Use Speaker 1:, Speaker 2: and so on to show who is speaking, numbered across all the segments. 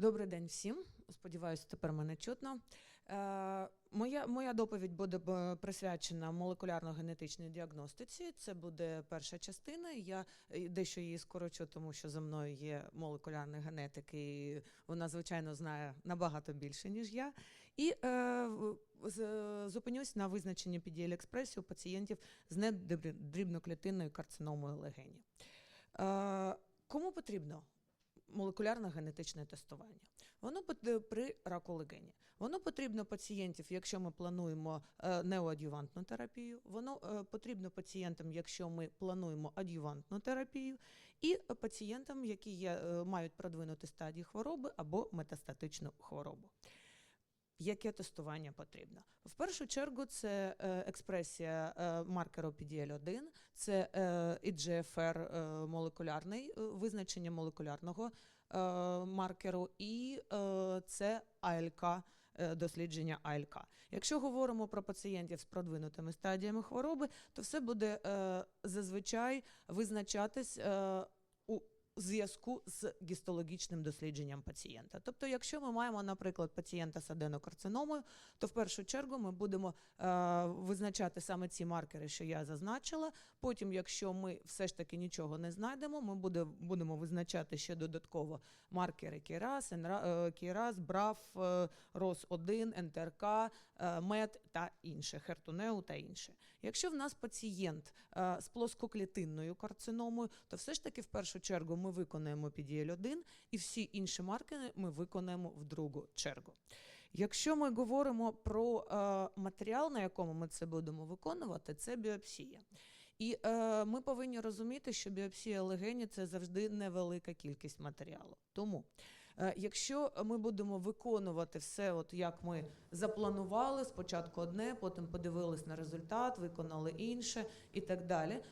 Speaker 1: Добрий день всім. Сподіваюся, тепер мене чутно. Е, моя, моя доповідь буде е, присвячена молекулярно-генетичній діагностиці. Це буде перша частина. Я е, дещо її скорочу, тому що за мною є молекулярний генетик, і вона, звичайно, знає набагато більше, ніж я. І е, зупинюсь на визначенні PDL-експресії у пацієнтів з недрібноклітинною карциномою легені. Е, кому потрібно молекулярно-генетичне тестування. Воно пот- при раку легені. Воно потрібно пацієнтів, якщо ми плануємо е, неоадювантну терапію. Воно е, потрібно пацієнтам, якщо ми плануємо адювантну терапію, і е, пацієнтам, які є, е, мають продвинути стадії хвороби або метастатичну хворобу. Яке тестування потрібно? В першу чергу це е, експресія е, маркеру PDL1, це е, EGFR молекулярний визначення молекулярного маркеру, і це АЛК. Дослідження АЛК. Якщо говоримо про пацієнтів з продвинутими стадіями хвороби, то все буде зазвичай визначатись зв'язку з гістологічним дослідженням пацієнта. Тобто, якщо ми маємо, наприклад, пацієнта з аденокарциномою, то в першу чергу ми будемо е, визначати саме ці маркери, що я зазначила. Потім, якщо ми все ж таки нічого не знайдемо, ми буде, будемо визначати ще додатково маркери КІРАС, НРА- е, КІРАС, БРАФ, е, РОС-1, НТРК, е, МЕД та інше, Хертунеу та інше. Якщо в нас пацієнт е, з плоскоклітинною карциномою, то все ж таки в першу чергу ми виконаємо PDL-1 і всі інші маркери ми виконаємо в другу чергу. Якщо ми говоримо про е, матеріал, на якому ми це будемо виконувати, це біопсія. І е, ми повинні розуміти, що біопсія легені це завжди невелика кількість матеріалу. Тому, якщо ми будемо виконувати все, от як ми запланували, спочатку одне, потім подивились на результат, виконали інше і так далі. Е,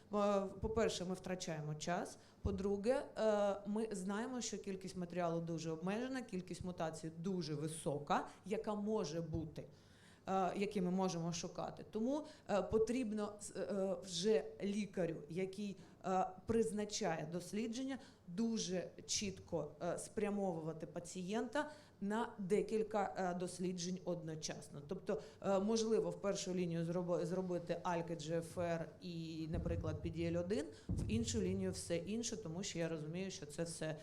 Speaker 1: По-перше, ми втрачаємо час. По-друге, е, ми знаємо, що кількість матеріалу дуже обмежена, кількість мутацій дуже висока, яка може бути е, які ми можемо шукати. Тому е, потрібно е, е, вже лікарю, який е, призначає дослідження, дуже чітко е, спрямовувати пацієнта на декілька е, досліджень одночасно. Тобто, е, можливо, в першу лінію зробити Альки GFR і, наприклад, PDL-1, в іншу лінію все інше, тому що я розумію, що це все е,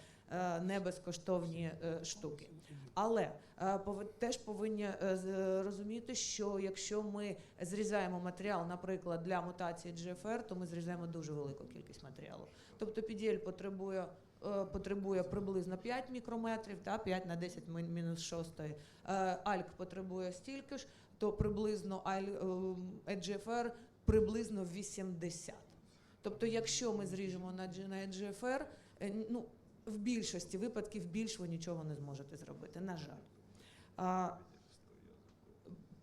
Speaker 1: не безкоштовні е, штуки. Але е, теж повинні е, розуміти, що якщо ми зрізаємо матеріал, наприклад, для мутації GFR, то ми зрізаємо дуже велику кількість матеріалу. Тобто PDL потребує. е, Потребує приблизно 5 мікрометрів, та 5 на 10 мін- мінус 6. Е, Альк потребує стільки ж, то приблизно е, EGFR приблизно 80. Тобто, якщо ми зріжемо на EGFR, е, ну, в більшості випадків більш ви нічого не зможете зробити, на жаль.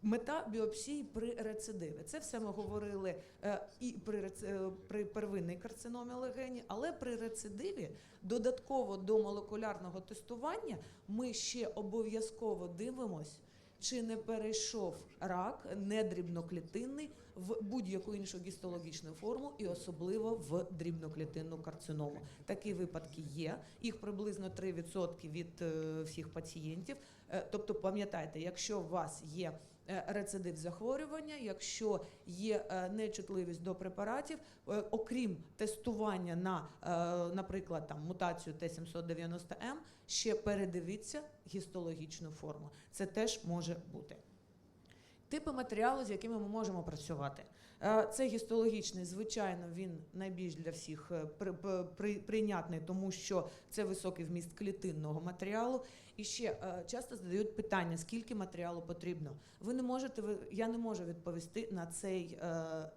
Speaker 1: Мета біопсії при рецидиві. Це все ми говорили е, і при, е, при первинній карциномі легені, але при рецидиві додатково до молекулярного тестування ми ще обов'язково дивимось, чи не перейшов рак недрібноклітинний в будь-яку іншу гістологічну форму, і особливо в дрібноклітинну карциному. Такі випадки є. Їх приблизно 3% від е, всіх пацієнтів. Е, Тобто, пам'ятайте, якщо у вас є рецидив захворювання, якщо є е, нечутливість до препаратів, е, окрім тестування на, е, наприклад, там мутацію Т790М, ще передивіться гістологічну форму. Це теж може бути. Типи матеріалу, з якими ми можемо працювати. Е, Це гістологічний, звичайно, він найбільш для всіх е, при- при- при- прийнятний, тому що це високий вміст клітинного матеріалу. І ще е, часто задають питання, скільки матеріалу потрібно. Ви не можете, я не можу відповісти на, цей,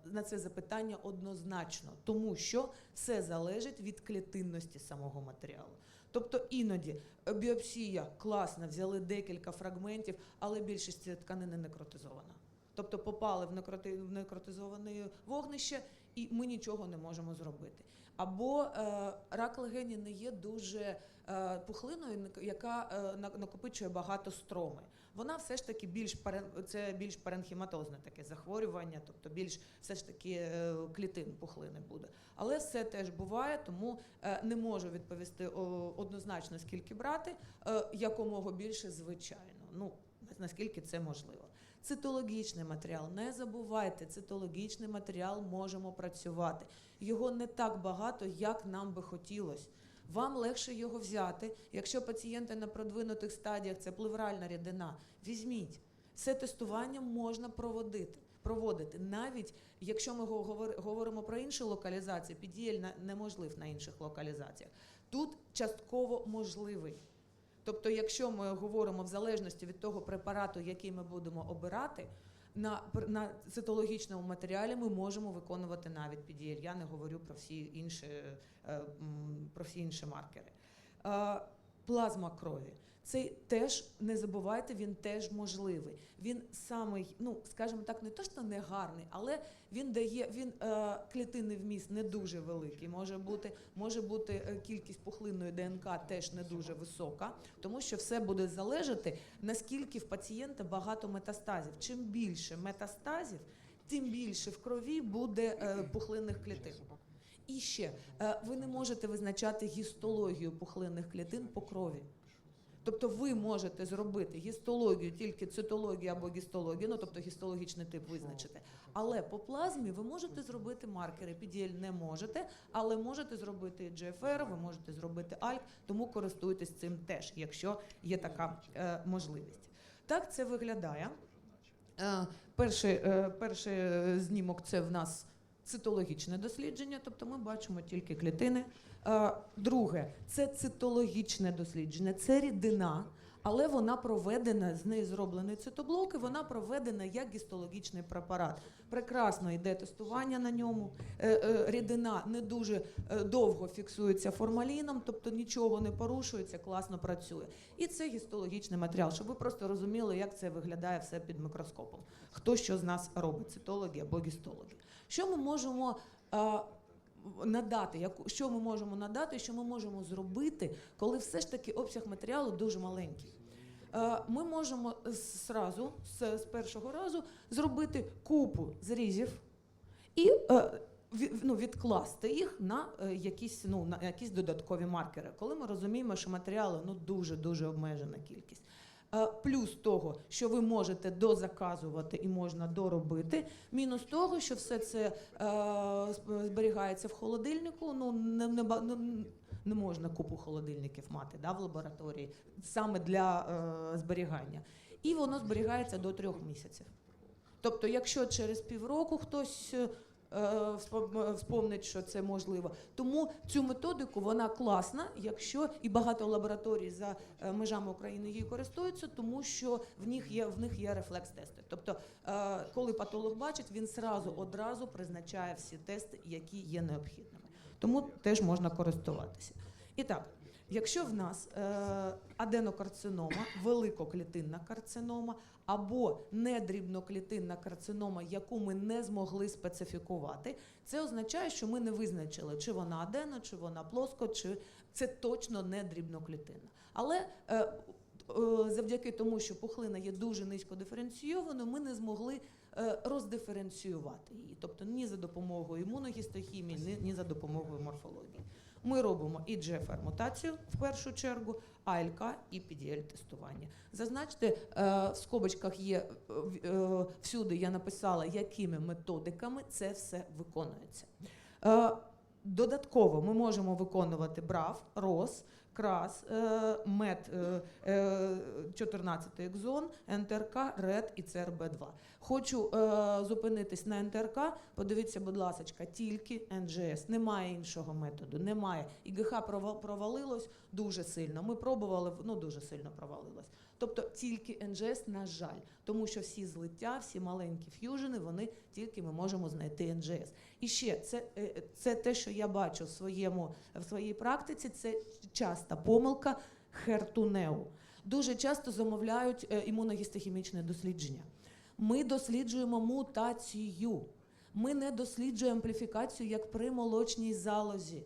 Speaker 1: на це запитання однозначно, тому що все залежить від клітинності самого матеріалу. Тобто іноді біопсія класна, взяли декілька фрагментів, але більшість тканини некротизована. Тобто попали в некротизоване вогнище, і ми нічого не можемо зробити. Або е, рак легені не є дуже е, пухлиною, яка е, на- накопичує багато строми. Вона все ж таки більш це більш паренхіматозне таке захворювання, тобто більш все ж таки клітин пухлини буде. Але все теж буває, тому не можу відповісти однозначно, скільки брати, якомога більше, звичайно. Ну наскільки це можливо. Цитологічний матеріал, не забувайте, цитологічний матеріал можемо працювати. Його не так багато, як нам би хотілося. Вам легше його взяти. Якщо пацієнти на продвинутих стадіях це плевральна рідина, візьміть. Це тестування можна проводити. Проводити навіть якщо ми говоримо про інші локалізації, підіяль на- неможлив на інших локалізаціях. Тут частково можливий. Тобто, якщо ми говоримо в залежності від того препарату, який ми будемо обирати, на, на цитологічному матеріалі ми можемо виконувати навіть PDL. Я не говорю про всі інші, е, про всі інші маркери. Е, Плазма крові. Це теж не забувайте, він теж можливий. Він самий, ну скажімо так, не то що не гарний, але він дає він е, клітинний вміст не дуже великий. Може бути, може бути е, кількість пухлинної ДНК теж не дуже висока, тому що все буде залежати, наскільки в пацієнта багато метастазів. Чим більше метастазів, тим більше в крові буде е, пухлинних клітин. І ще е, ви не можете визначати гістологію пухлинних клітин по крові. Тобто ви можете зробити гістологію, тільки цитологію або гістологію, ну тобто гістологічний тип визначити. Але по плазмі ви можете зробити маркери. PDL не можете, але можете зробити GFR, ви можете зробити ALK, тому користуйтесь цим теж, якщо є така е, можливість. Так це виглядає. Е, перший, е, перший знімок це в нас цитологічне дослідження, тобто ми бачимо тільки клітини. Е, Друге, це цитологічне дослідження, це рідина, але вона проведена, з неї зроблений цитоблок, і вона проведена як гістологічний препарат. Прекрасно йде тестування на ньому. Е, е, Рідина не дуже довго фіксується формаліном, тобто нічого не порушується, класно працює. І це гістологічний матеріал, щоб ви просто розуміли, як це виглядає все під мікроскопом. Хто що з нас робить, цитологи або гістологи. Що ми можемо надати, яку, що ми можемо надати, що ми можемо зробити, коли все ж таки обсяг матеріалу дуже маленький. Е, Ми можемо зразу, з, першого разу, зробити купу зрізів і е, ну, відкласти їх на е, якісь, ну, на якісь додаткові маркери, коли ми розуміємо, що матеріалу ну, дуже дуже обмежена кількість. Е, Плюс того, що ви можете дозаказувати і можна доробити. Мінус того, що все це е, зберігається в холодильнику. Ну не, не, не можна купу холодильників мати да, в лабораторії саме для е, зберігання. І воно зберігається до трьох місяців. Тобто, якщо через півроку хтось вспомнить, що це можливо. Тому цю методику вона класна, якщо і багато лабораторій за е, межами України її користуються, тому що в них є в них є рефлекс-тести. Тобто, е, коли патолог бачить, він сразу одразу призначає всі тести, які є необхідними. Тому теж можна користуватися. І так, якщо в нас е, аденокарцинома, великоклітинна карцинома або недрібноклітинна карцинома, яку ми не змогли специфікувати, це означає, що ми не визначили, чи вона адено, чи вона плоско, чи це точно не дрібноклітинна. Але е, е, завдяки тому, що пухлина є дуже низько диференційованою, ми не змогли е, роздиференціювати її, тобто ні за допомогою імуногістохімії, ні за допомогою морфології. Ми робимо і GFR мутацію в першу чергу, АЛК і PDL тестування. Зазначте, е, в скобочках є е, е, всюди. Я написала, якими методиками це все виконується. Додатково ми можемо виконувати БРАВ, РОС, КРАС, е, МЕД, е, е, 14 екзон, НТРК, РЕД і ЦРБ2. Хочу е, зупинитись на НТРК. Подивіться, будь ласка, тільки НЖС. Немає іншого методу. Немає. ІГХ прова- провалилось дуже сильно. Ми пробували, ну дуже сильно провалилось. Тобто тільки НЖС, на жаль, тому що всі злиття, всі маленькі ф'южени, вони тільки ми можемо знайти НЖС. І ще це, е, це те, що я бачу в своєму в своїй практиці. Це часта помилка хертунеу. Дуже часто замовляють е, імуногістохімічне дослідження. Ми досліджуємо мутацію. Ми не досліджуємо ампліфікацію як при молочній залозі.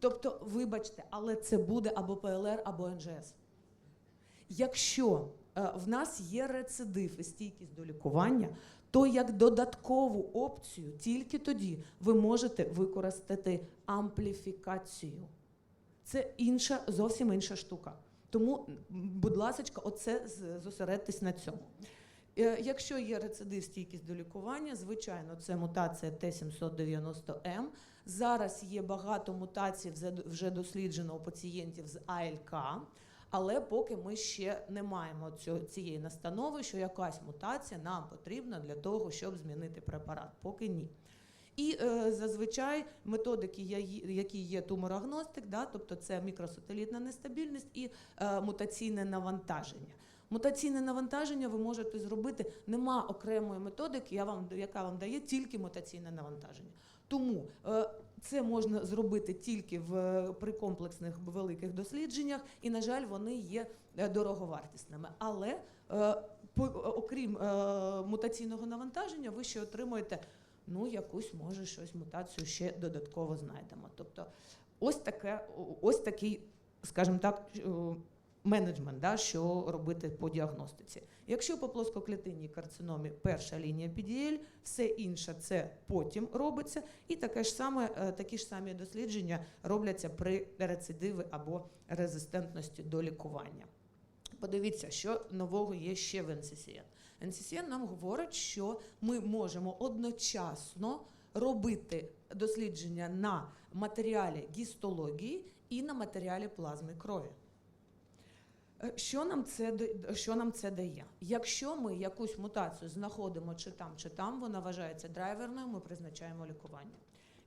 Speaker 1: Тобто, вибачте, але це буде або ПЛР, або НЖС. Якщо е, в нас є рецидив і стійкість до лікування, то як додаткову опцію тільки тоді ви можете використати ампліфікацію. Це інша, зовсім інша штука. Тому, будь ласка, оце зосередьтесь на цьому. Е, Якщо є рецидив стійкість до лікування, звичайно, це мутація Т790М. Зараз є багато мутацій вже досліджено у пацієнтів з АЛК, але поки ми ще не маємо цього, цієї настанови, що якась мутація нам потрібна для того, щоб змінити препарат. Поки ні. І е, зазвичай методики, які є туморагностик, да, тобто це мікросателітна нестабільність і е, мутаційне навантаження. Мутаційне навантаження ви можете зробити. Нема окремої методики, я вам, яка вам дає тільки мутаційне навантаження. Тому е, це можна зробити тільки в, при комплексних великих дослідженнях, і, на жаль, вони є е, дороговартісними. Але е, по, окрім е, мутаційного навантаження, ви ще отримуєте ну, якусь, може, щось мутацію ще додатково знайдемо. Тобто, ось таке, ось такий, скажімо так, е, менеджмент, да, що робити по діагностиці. Якщо по плоскоклітинній карциномі перша лінія PDL, все інше це потім робиться, і таке ж саме, е, такі ж самі дослідження робляться при рецидиви або резистентності до лікування. Подивіться, що нового є ще в NCCN. NCCN нам говорить, що ми можемо одночасно робити дослідження на матеріалі гістології і на матеріалі плазми крові. Що нам це що нам це дає? Якщо ми якусь мутацію знаходимо чи там, чи там, вона вважається драйверною, ми призначаємо лікування.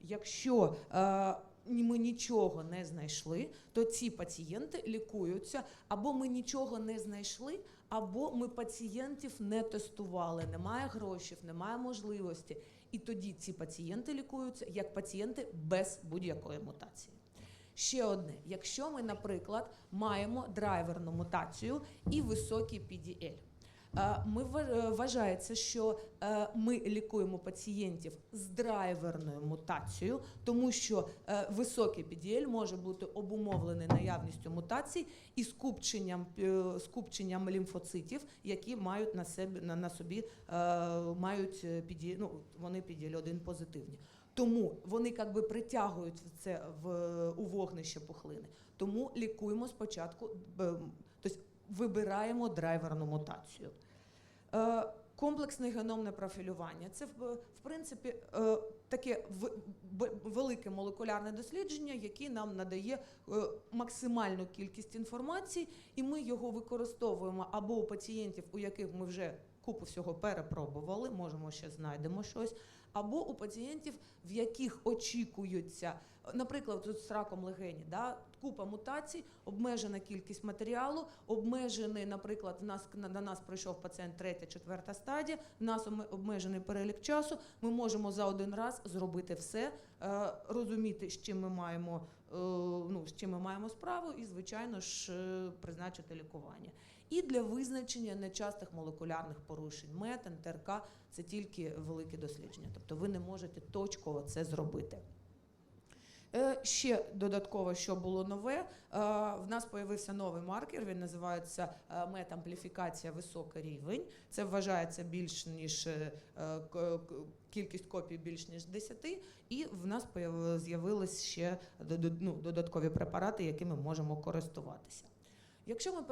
Speaker 1: Якщо е, ми нічого не знайшли, то ці пацієнти лікуються, або ми нічого не знайшли, або ми пацієнтів не тестували, немає грошей, немає можливості. І тоді ці пацієнти лікуються як пацієнти без будь-якої мутації. Ще одне: якщо ми, наприклад, маємо драйверну мутацію і високий PDL, е, ми е, вважається, що е, ми лікуємо пацієнтів з драйверною мутацією, тому що високий PDL може бути обумовлений наявністю мутацій і скупченням, скупченням лімфоцитів, які мають на себе на, собі мають PDL, ну, вони PDL-1 позитивні. Тому вони якби притягують це в у вогнище пухлини. Тому лікуємо спочатку, тобто вибираємо драйверну мутацію. Е, Комплексне геномне профілювання це в, принципі е, таке велике молекулярне дослідження, яке нам надає е, максимальну кількість інформації, і ми його використовуємо або у пацієнтів, у яких ми вже купу всього перепробували, можемо ще знайдемо щось, або у пацієнтів, в яких очікуються, наприклад, тут з раком легені, да, купа мутацій, обмежена кількість матеріалу, обмежений, наприклад, в нас на, на нас прийшов пацієнт третя, четверта стадія, в нас обмежений перелік часу. Ми можемо за один раз зробити все, е, розуміти, з чим ми маємо. е, Ну, з чим ми маємо справу, і звичайно ж е, призначити лікування. І для визначення нечастих молекулярних порушень МЕТ, НТРК це тільки великі дослідження. Тобто ви не можете точково це зробити. Е, Ще додатково, що було нове, е, в нас появився новий маркер. Він називається е, метампліфікація високий рівень. Це вважається більш ніж кількість копій більш ніж 10, і в нас з'явились ще ну, додаткові препарати, якими можемо користуватися. Якщо ми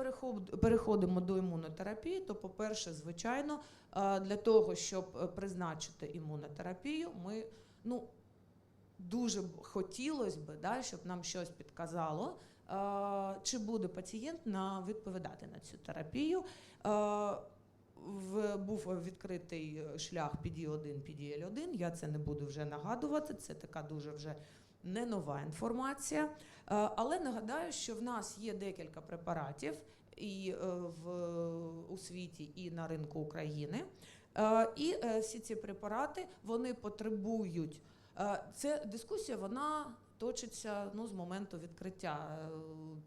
Speaker 1: переходимо до імунотерапії, то, по-перше, звичайно, е, для того, щоб е, призначити імунотерапію, ми ну, дуже хотілося б, да, щоб нам щось підказало, е, чи буде пацієнт на відповідати на цю терапію. В, був відкритий шлях PD1, PDL1, я це не буду вже нагадувати, це така дуже вже не нова інформація. Е, Але нагадаю, що в нас є декілька препаратів і е, в, у світі, і на ринку України. Е, І всі ці препарати вони потребують. Це дискусія, вона точиться ну, з моменту відкриття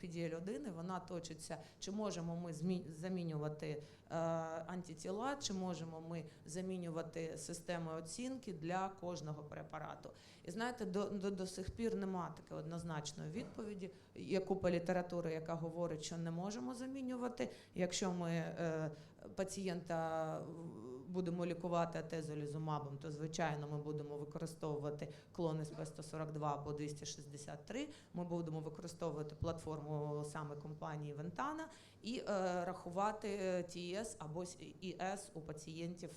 Speaker 1: PDL-1, вона точиться, чи можемо ми замінювати е, антитіла, чи можемо ми замінювати системи оцінки для кожного препарату. І знаєте, до, до, до сих пір немає такої однозначної відповіді. Є купа літератури, яка говорить, що не можемо замінювати. Якщо ми е, пацієнта е, будемо лікувати атезолізумабом, то звичайно ми будемо використовувати клони СП-142 або 263. Ми будемо використовувати платформу саме компанії Вентана і е, рахувати ТІС або ІС у пацієнтів.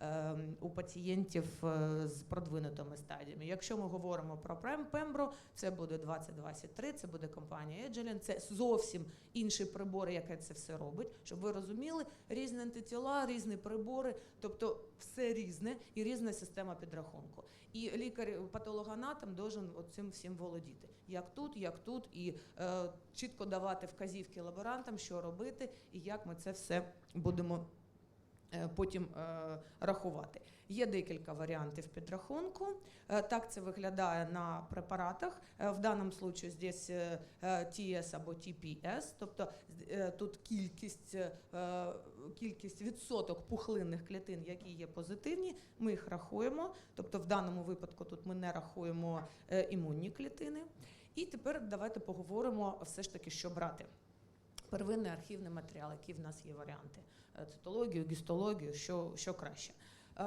Speaker 1: Е, е, У пацієнтів е, з продвинутими стадіями. Якщо ми говоримо про Пембро, це буде 2023, це буде компанія Agilent, це зовсім інші прибори, яке це все робить. Щоб ви розуміли, різні антитіла, різні прибори, тобто все різне і різна система підрахунку. І лікар патологоанатом должен цим всім володіти. Як тут, як тут, і е, чітко давати вказівки лаборантам, що робити, і як ми це все будемо потім е, рахувати. Є декілька варіантів підрахунку. Е, Так це виглядає на препаратах. Е, В даному случаю здесь е, е, TS або TPS, тобто е, тут кількість, е, кількість відсоток пухлинних клітин, які є позитивні, ми їх рахуємо. Тобто в даному випадку тут ми не рахуємо е, імунні клітини. І тепер давайте поговоримо все ж таки, що брати. Первинний архівний матеріал, які в нас є варіанти. Цитологію, гістологію, що, що краще. Е,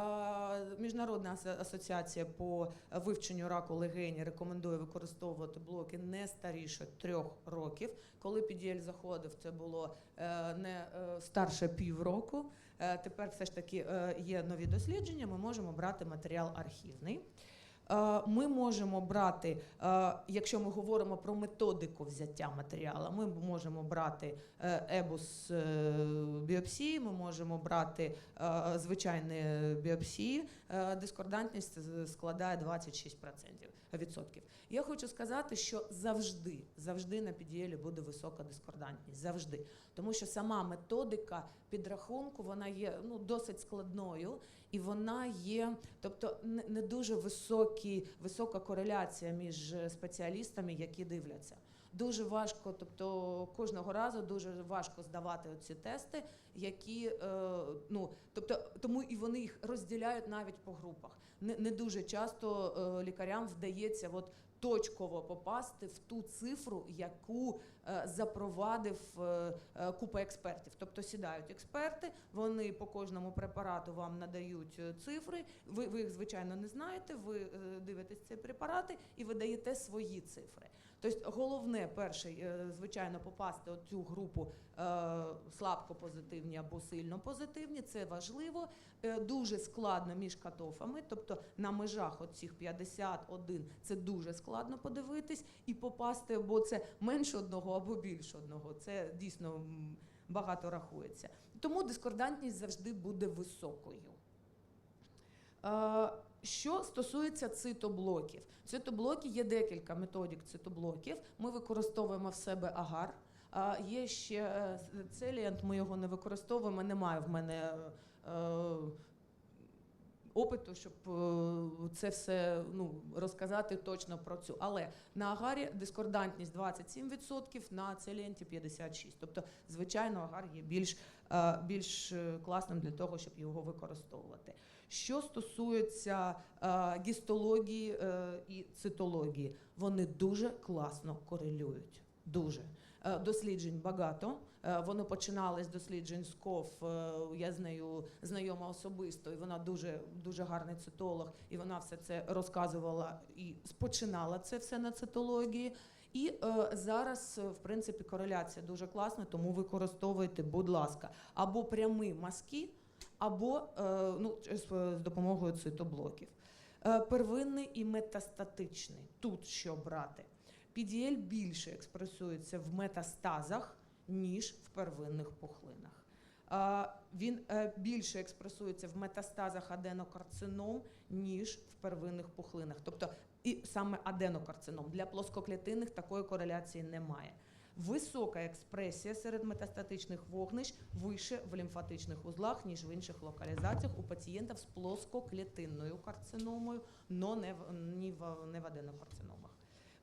Speaker 1: Міжнародна асоціація по вивченню раку легені рекомендує використовувати блоки не старіше трьох років. Коли PDL заходив, це було е, не е, старше півроку. Тепер все ж таки є нові дослідження. Ми можемо брати матеріал архівний. Е, Ми можемо брати, е, якщо ми говоримо про методику взяття матеріалу, ми можемо брати е, ебус біопсії, ми можемо брати звичайні біопсії. Дискордантність складає 26% відсотків. Я хочу сказати, що завжди, завжди на підієлі буде висока дискордантність. Завжди. Тому що сама методика підрахунку вона є ну, досить складною і вона є, тобто не, дуже високі, висока кореляція між е, спеціалістами, які дивляться. Дуже важко, тобто кожного разу дуже важко здавати оці тести, які е, ну тобто тому і вони їх розділяють навіть по групах. Не, не дуже часто е, лікарям вдається от точково попасти в ту цифру, яку е, запровадив е, е, купа експертів. Тобто сідають експерти, вони по кожному препарату вам надають цифри. Ви, ви їх звичайно не знаєте. Ви дивитесь ці препарати і ви даєте свої цифри. Тобто головне, перше, е, звичайно, попасти в цю групу е, слабко позитивні або сильно позитивні. Це важливо. Е, Дуже складно між катофами, тобто на межах оцих 51 це дуже складно подивитись і попасти, бо це менше одного або більше одного. Це дійсно багато рахується. Тому дискордантність завжди буде високою. Е, Що стосується цитоблоків, цитоблоки є декілька методик цитоблоків. Ми використовуємо в себе агар. А є ще е, целіант, ми його не використовуємо. Немає в мене е, опиту, щоб е, це все ну, розказати точно про цю. Але на агарі дискордантність 27%, на целіанті 56%. Тобто, звичайно, агар є більш, е, більш е, класним для того, щоб його використовувати. Що стосується е, гістології е, і цитології, вони дуже класно корелюють. Дуже Е, досліджень багато. Е, Вони починали з досліджень з КОВ. е, Я з нею знайома особисто, і вона дуже дуже гарний цитолог, і вона все це розказувала і спочинала це все на цитології. І е, зараз, е, в принципі, кореляція дуже класна, тому використовуйте, будь ласка, або прямі мазки, або е, ну, з, допомогою цитоблоків. Е, первинний і метастатичний. Тут що брати? PDL більше експресується в метастазах, ніж в первинних пухлинах. Він е, більше експресується в метастазах аденокарцином, ніж в первинних пухлинах. Тобто і саме аденокарцином. Для плоскоклітинних такої кореляції немає. Висока експресія серед метастатичних вогнищ вище в лімфатичних узлах, ніж в інших локалізаціях у пацієнтів з плоскоклітинною карциномою, но не в, не в аденокарциномах.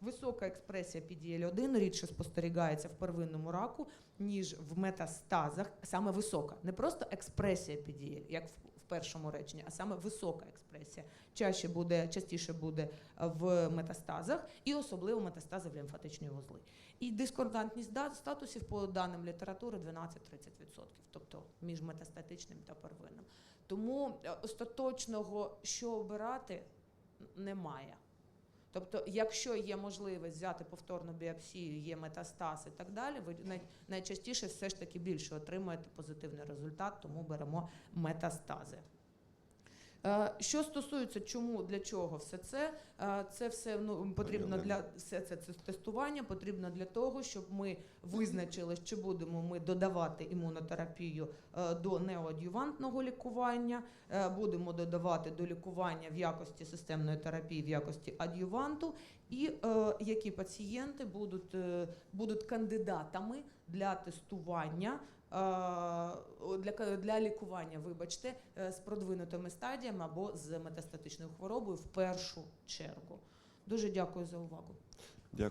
Speaker 1: Висока експресія PDL-1 рідше спостерігається в первинному раку, ніж в метастазах. Саме висока, не просто експресія PDL, як в, в першому реченні, а саме висока експресія. Чаще буде, частіше буде в метастазах, і особливо метастази в лімфатичні вузли. І дискордантність статусів по даним літератури 12-30%, тобто між метастатичним та первинним. Тому е, остаточного, що обирати, немає. Тобто, якщо є можливість взяти повторну біопсію, є метастаз і так далі, ви найчастіше все ж таки більше отримуєте позитивний результат, тому беремо метастази. Е, Що стосується чому для чого все це, е, це все ну потрібно для все це, це тестування. Потрібно для того, щоб ми визначили, чи будемо ми додавати імунотерапію е, до неоадювантного лікування, будемо додавати до лікування в якості системної терапії, в якості адюванту, і які пацієнти будуть, будуть кандидатами для тестування. Е, Для, для лікування, вибачте, е, з продвинутими стадіями або з метастатичною хворобою в першу чергу. Дуже дякую за увагу.